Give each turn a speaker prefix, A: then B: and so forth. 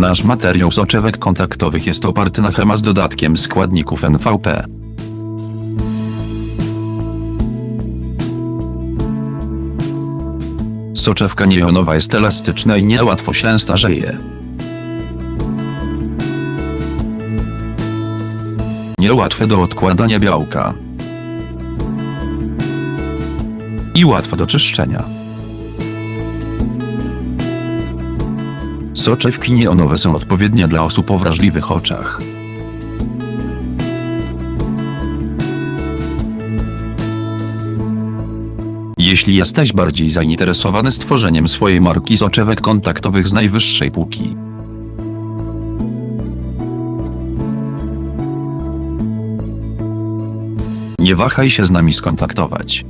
A: Nasz materiał soczewek kontaktowych jest oparty na chema z dodatkiem składników NVP. Soczewka niejonowa jest elastyczna i niełatwo się starzeje. Niełatwe do odkładania białka. I łatwo do czyszczenia. Soczewki nieonowe są odpowiednie dla osób o wrażliwych oczach. Jeśli jesteś bardziej zainteresowany stworzeniem swojej marki soczewek kontaktowych z najwyższej półki, nie wahaj się z nami skontaktować.